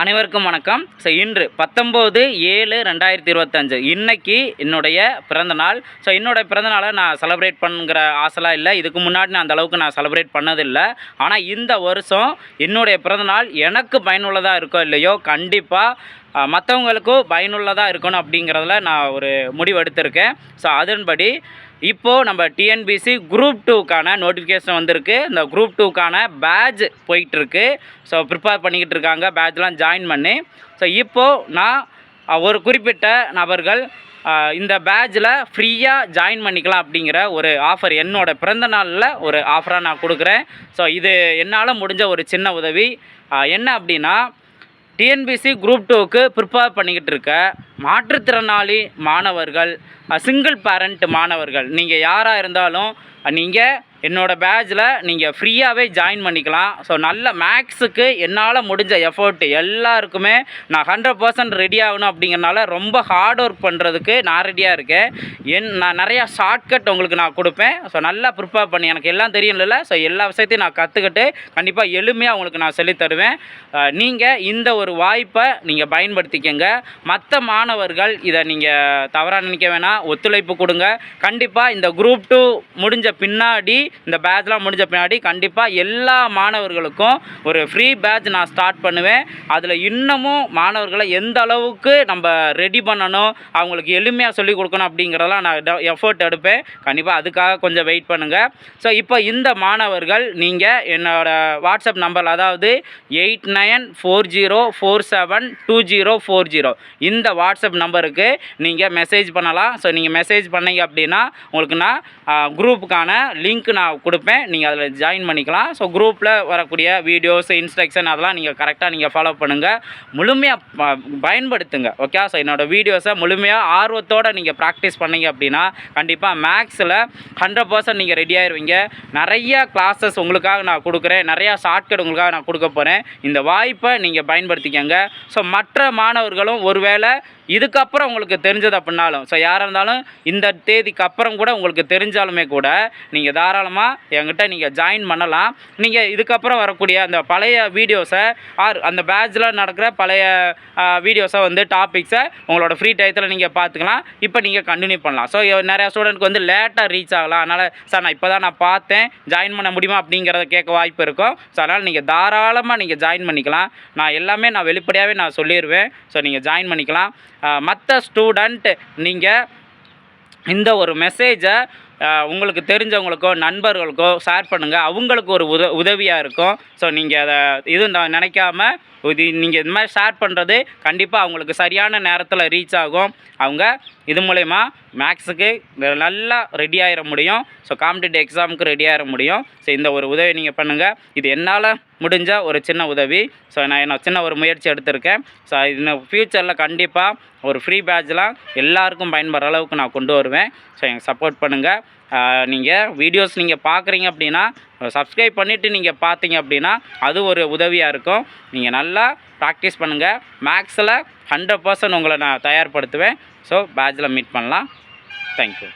அனைவருக்கும் வணக்கம். ஸோ இன்று பத்தொம்போது ஏழு ரெண்டாயிரத்தி இருபத்தஞ்சு. இன்றைக்கி என்னுடைய பிறந்த நாள். ஸோ என்னுடைய பிறந்த நாளை நான் செலப்ரேட் பண்ணுங்கிற ஆசைலாம் இல்லை. இதுக்கு முன்னாடி நான் அந்தளவுக்கு நான் செலப்ரேட் பண்ணதில்லை. ஆனால் இந்த வருஷம் என்னுடைய பிறந்த நாள் எனக்கு பயனுள்ளதாக இருக்கோ இல்லையோ கண்டிப்பாக மற்றவங்களுக்கும் பயனுள்ளதாக இருக்கணும் அப்படிங்கிறதுல நான் ஒரு முடிவு எடுத்திருக்கேன். ஸோ அதன்படி இப்போது நம்ம டிஎன்பிசி குரூப் டூக்கான நோட்டிஃபிகேஷன் வந்திருக்கு. இந்த குரூப் டூக்கான பேட்ச் போயிட்டுருக்கு. ஸோ ப்ரிப்பேர் பண்ணிக்கிட்டு இருக்காங்க. பேட்ச்லாம் ஜாயின் பண்ணி. ஸோ இப்போது நான் ஒரு குறிப்பிட்ட நபர்கள் இந்த பேட்சில் ஃப்ரீயாக ஜாயின் பண்ணிக்கலாம் அப்படிங்கிற ஒரு ஆஃபர் என்னோடய பிறந்த நாளில் ஒரு ஆஃபராக நான் கொடுக்குறேன். ஸோ இது என்னால் முடிஞ்ச ஒரு சின்ன உதவி. என்ன அப்படின்னா டிஎன்பிசி குரூப் டூக்கு ப்ரிப்பேர் பண்ணிக்கிட்டு இருக்கேன் மாற்றுத்திறனாளி மாணவர்கள் சிங்கிள் பேரண்ட் மாணவர்கள். நீங்கள் யாராக இருந்தாலும் நீங்கள் என்னோட பேட்சில் நீங்கள் ஃப்ரீயாகவே ஜாயின் பண்ணிக்கலாம். ஸோ நல்ல மேக்ஸுக்கு என்னால் முடிஞ்ச எஃபர்ட் எல்லாருக்குமே நான் ஹண்ட்ரட் பர்சன்ட் ரெடி ஆகணும் அப்படிங்கிறனால ரொம்ப ஹார்ட் ஒர்க் பண்ணுறதுக்கு நான் ரெடியாக இருக்கேன். என் நான் நிறையா ஷார்ட்கட் உங்களுக்கு நான் கொடுப்பேன். ஸோ நல்லா ப்ரிப்பேர் பண்ணி எனக்கு எல்லாம் தெரியும்ல ஸோ எல்லா விஷயத்தையும் நான் கற்றுக்கிட்டு கண்டிப்பாக எளிமையாக உங்களுக்கு நான் சொல்லித் தருவேன். நீங்கள் இந்த ஒரு வாய்ப்பை நீங்கள் பயன்படுத்திக்கங்க. மற்ற மாணவர்கள் இதை நீங்கள் தவறாக நினைக்க வேணாம். ஒத்துழைப்பு கொடுங்க. கண்டிப்பாக இந்த குரூப் டூ முடிஞ்ச பின்னாடி இந்த பேட்ச்லாம் முடிஞ்ச பின்னாடி கண்டிப்பாக எல்லா மாணவர்களுக்கும் ஒரு ஃப்ரீ பேட்ச் நான் ஸ்டார்ட் பண்ணுவேன். அதில் இன்னமும் மாணவர்களை எந்த அளவுக்கு நம்ம ரெடி பண்ணணும் அவங்களுக்கு எளிமையாக சொல்லிக் கொடுக்கணும் அப்படிங்கிறதெல்லாம் நான் எஃபோர்ட் எடுப்பேன். கண்டிப்பாக அதுக்காக கொஞ்சம் வெயிட் பண்ணுங்கள் ஸோ இப்போ இந்த மாணவர்கள் நீங்கள் என்னோட வாட்ஸ்அப் நம்பர் அதாவது eight nine four zero four seven two zero four zero இந்த வாட்ஸ்அப் வாட்ஸ்அப் நம்பருக்கு நீங்கள் மெசேஜ் பண்ணலாம். ஸோ நீங்கள் மெசேஜ் பண்ணீங்க அப்படின்னா உங்களுக்கு நான் குரூப்புக்கான லிங்க் நான் கொடுப்பேன். நீங்கள் அதில் ஜாயின் பண்ணிக்கலாம். ஸோ குரூப்பில் வரக்கூடிய வீடியோஸ் இன்ஸ்ட்ரக்ஷன் அதெல்லாம் நீங்கள் கரெக்டாக நீங்கள் ஃபாலோ பண்ணுங்கள் முழுமையாக பயன்படுத்துங்க. ஓகே ஸோ என்னோடய வீடியோஸை முழுமையாக ஆர்வத்தோடு நீங்கள் ப்ராக்டிஸ் பண்ணீங்க அப்படின்னா கண்டிப்பாக மேக்ஸில் ஹண்ட்ரட் பர்சன்ட் நீங்கள் ரெடி ஆயிடுவீங்க நிறைய கிளாஸஸ் உங்களுக்காக நான் கொடுக்குறேன். நிறையா ஷார்ட்கட் உங்களுக்காக நான் கொடுக்க போகிறேன் இந்த வாய்ப்பை நீங்கள் பயன்படுத்திக்கங்க. ஸோ மற்ற மாணவர்களும் ஒருவேளை இதுக்கப்புறம் உங்களுக்கு தெரிஞ்சது அப்படின்னாலும் ஸோ யாராக இருந்தாலும் இந்த தேதிக்கு அப்புறம் கூட உங்களுக்கு தெரிஞ்சாலுமே கூட நீங்கள் தாராளமாக என்கிட்ட நீங்கள் ஜாயின் பண்ணலாம். நீங்கள் இதுக்கப்புறம் வரக்கூடிய அந்த பழைய வீடியோஸை ஆர் அந்த பேட்சில் நடக்கிற பழைய வீடியோஸை வந்து டாபிக்ஸை உங்களோட ஃப்ரீ டயத்தில் நீங்கள் பார்த்துக்கலாம் இப்போ நீங்கள் கண்டினியூ பண்ணலாம். ஸோ நிறையா ஸ்டூடெண்ட்க்கு வந்து லேட்டாக ரீச் ஆகலாம். அதனால் சார் நான் இப்போ தான் நான் பார்த்தேன். ஜாயின் பண்ண முடியுமா அப்படிங்கிறத கேட்க வாய்ப்பு இருக்கும். ஸோ அதனால் நீங்கள் தாராளமாக நீங்கள் ஜாயின் பண்ணிக்கலாம். நான் எல்லாமே நான் வெளிப்படையாகவே நான் சொல்லிடுவேன் ஸோ நீங்கள் ஜாயின் பண்ணிக்கலாம். மற்ற ஸ்டூடெண்ட் நீங்கள் இந்த ஒரு மெசேஜை உங்களுக்கு தெரிஞ்சவங்களுக்கோ நண்பர்களுக்கோ ஷேர் பண்ணுங்கள் அவங்களுக்கு ஒரு உத உதவியாக இருக்கும். ஸோ நீங்கள் அதை இது நான் நினைக்காம இது நீங்கள் இது மாதிரி ஷேர் பண்ணுறது கண்டிப்பாக அவங்களுக்கு சரியான நேரத்தில் ரீச் ஆகும். அவங்க இது மூலயமா மேக்ஸுக்கு நல்லா ரெடி ஆகிட முடியும். ஸோ காம்படிட்டிவ் எக்ஸாமுக்கு ரெடி ஆகிட முடியும். ஸோ இந்த ஒரு உதவி நீங்கள் பண்ணுங்கள் இது என்னால் முடிஞ்ச ஒரு சின்ன உதவி. ஸோ நான் என்ன சின்ன ஒரு முயற்சி எடுத்திருக்கேன். ஸோ இன்னும் ஃப்யூச்சரில் கண்டிப்பாக ஒரு ஃப்ரீ பேட்ச்லாம் எல்லாருக்கும் பயன்படுற அளவுக்கு நான் கொண்டு வருவேன். ஸோ எனக்கு சப்போர்ட் பண்ணுங்கள் நீங்கள் வீடியோஸ் நீங்கள் பார்க்குறீங்க அப்படின்னா சப்ஸ்கிரைப் பண்ணிவிட்டு நீங்கள் பார்த்தீங்க அப்படின்னா அது ஒரு உதவியாக இருக்கும். நீங்கள் நல்லா ப்ராக்டிஸ் பண்ணுங்கள் மேக்ஸில் ஹண்ட்ரட் பர்சன்ட் உங்களை நான் தயார்படுத்துவேன். ஸோ பேட்சில் மீட் பண்ணலாம். Thank you